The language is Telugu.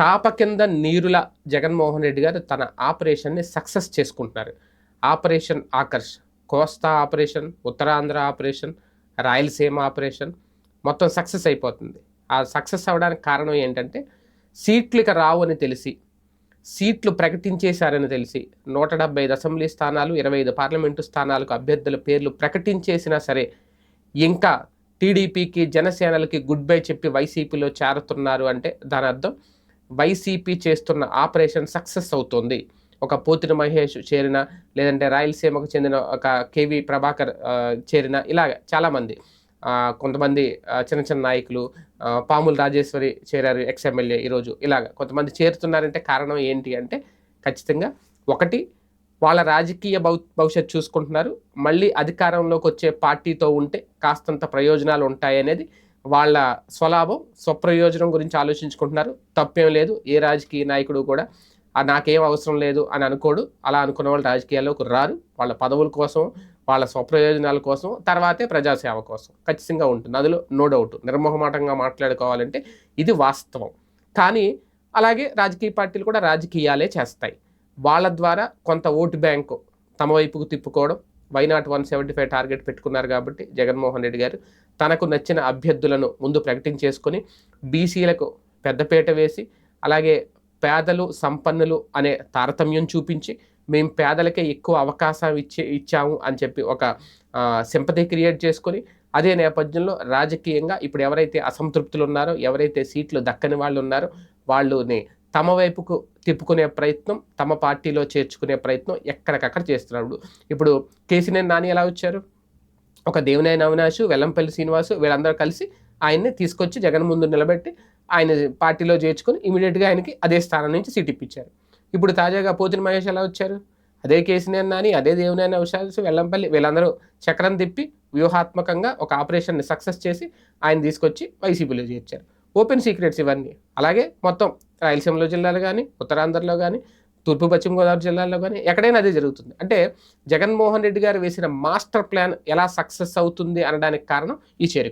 చాప కింద నీరుల జగన్మోహన్ రెడ్డి గారు తన ఆపరేషన్ని సక్సెస్ చేసుకుంటున్నారు. Operation Aakarsh Kosta operation Uttarandhra operation Rayalaseema operation మొత్తం సక్సెస్ అయిపోతుంది. ఆ సక్సెస్ అవ్వడానికి కారణం ఏంటంటే సీట్లు ఇక రావు అని తెలిసి సీట్లు ప్రకటించేశారని తెలిసి నూట డెబ్బై ఐదు అసెంబ్లీ స్థానాలు ఇరవై ఐదు పార్లమెంటు స్థానాలకు అభ్యర్థుల పేర్లు ప్రకటించేసినా సరే ఇంకా టీడీపీకి జనసేనలకి గుడ్ బై చెప్పి వైసీపీలో చేరుతున్నారు అంటే దాని అర్థం వైసీపీ చేస్తున్న ఆపరేషన్ సక్సెస్ అవుతుంది. ఒక పోతిన మహేష్ చేరిన లేదంటే రాయలసీమకు చెందిన ఒక కేవి ప్రభాకర్ చేరిన ఇలాగ చాలామంది. కొంతమంది చిన్న చిన్న నాయకులు పాముల రాజేశ్వరి చేరారు ఎక్స్ఎమ్మెల్యే ఈరోజు. ఇలాగ కొంతమంది చేరుతున్నారంటే కారణం ఏంటి అంటే ఖచ్చితంగా ఒకటి వాళ్ళ రాజకీయ భౌ భవిష్యత్తు చూసుకుంటున్నారు. మళ్ళీ అధికారంలోకి వచ్చే పార్టీతో ఉంటే కాస్తంత ప్రయోజనాలు ఉంటాయనేది వాళ్ళ స్వలాభం స్వప్రయోజనం గురించి ఆలోచించుకుంటున్నారు. తప్పేం లేదు. ఏ రాజకీయ నాయకుడు కూడా నాకేం అవసరం లేదు అని అనుకోడు. అలా అనుకున్న వాళ్ళు రాజకీయాల్లోకి రారు. వాళ్ళ పదవుల కోసం వాళ్ళ స్వప్రయోజనాల కోసం తర్వాతే ప్రజాసేవ కోసం ఖచ్చితంగా ఉంటుంది. అందులో నో డౌట్. నిర్మోహమాటంగా మాట్లాడుకోవాలంటే ఇది వాస్తవం. కానీ అలాగే రాజకీయ పార్టీలు కూడా రాజకీయాలే చేస్తాయి. వాళ్ళ ద్వారా కొంత ఓటు బ్యాంకు తమ వైపుకు తిప్పుకోవడం why not one seventy five target పెట్టుకున్నారు కాబట్టి జగన్మోహన్ రెడ్డి గారు తనకు నచ్చిన అభ్యర్థులను ముందు ప్రకటించేసుకొని బీసీలకు పెద్దపీట వేసి అలాగే పేదలు సంపన్నులు అనే తారతమ్యం చూపించి మేము పేదలకే ఎక్కువ అవకాశం ఇచ్చే ఇచ్చాము అని చెప్పి ఒక సింపతి క్రియేట్ చేసుకొని అదే నేపథ్యంలో రాజకీయంగా ఇప్పుడు ఎవరైతే అసంతృప్తులు ఉన్నారో ఎవరైతే సీట్లు దక్కని వాళ్ళు ఉన్నారో వాళ్ళని తమ వైపుకు తిప్పుకునే ప్రయత్నం తమ పార్టీలో చేర్చుకునే ప్రయత్నం ఎక్కడికక్కడ చేస్తున్నాడు ఇప్పుడు కేసీనేని నాని ఎలా వచ్చారు? ఒక దేవినేని అవినాష్ వెల్లంపల్లి శ్రీనివాసు వీళ్ళందరూ కలిసి ఆయన్ని తీసుకొచ్చి జగన్ ముందు నిలబెట్టి ఆయన పార్టీలో చేర్చుకొని ఇమీడియట్గా ఆయనకి అదే స్థానం నుంచి సీట్ ఇప్పించారు. ఇప్పుడు తాజాగా పోతిన మహేష్ ఎలా వచ్చారు? అదే కేసీనేని నాని అదే దేవినేని అవినాష్ వెల్లంపల్లి వీళ్ళందరూ చక్రం తిప్పి వ్యూహాత్మకంగా ఒక ఆపరేషన్ని సక్సెస్ చేసి ఆయన తీసుకొచ్చి వైసీపీలో చేర్చారు. ఓపెన్ సీక్రెట్స్ ఇవన్నీ. అలాగే మొత్తం రాయలసీమలో జిల్లాలు కానీ ఉత్తరాంధ్రలో కానీ తూర్పు పశ్చిమ గోదావరి జిల్లాల్లో కానీ ఎక్కడైనా అదే జరుగుతుంది. అంటే జగన్మోహన్ రెడ్డి గారు వేసిన మాస్టర్ ప్లాన్ ఎలా సక్సెస్ అవుతుంది అనడానికి కారణం ఈ చేరిక.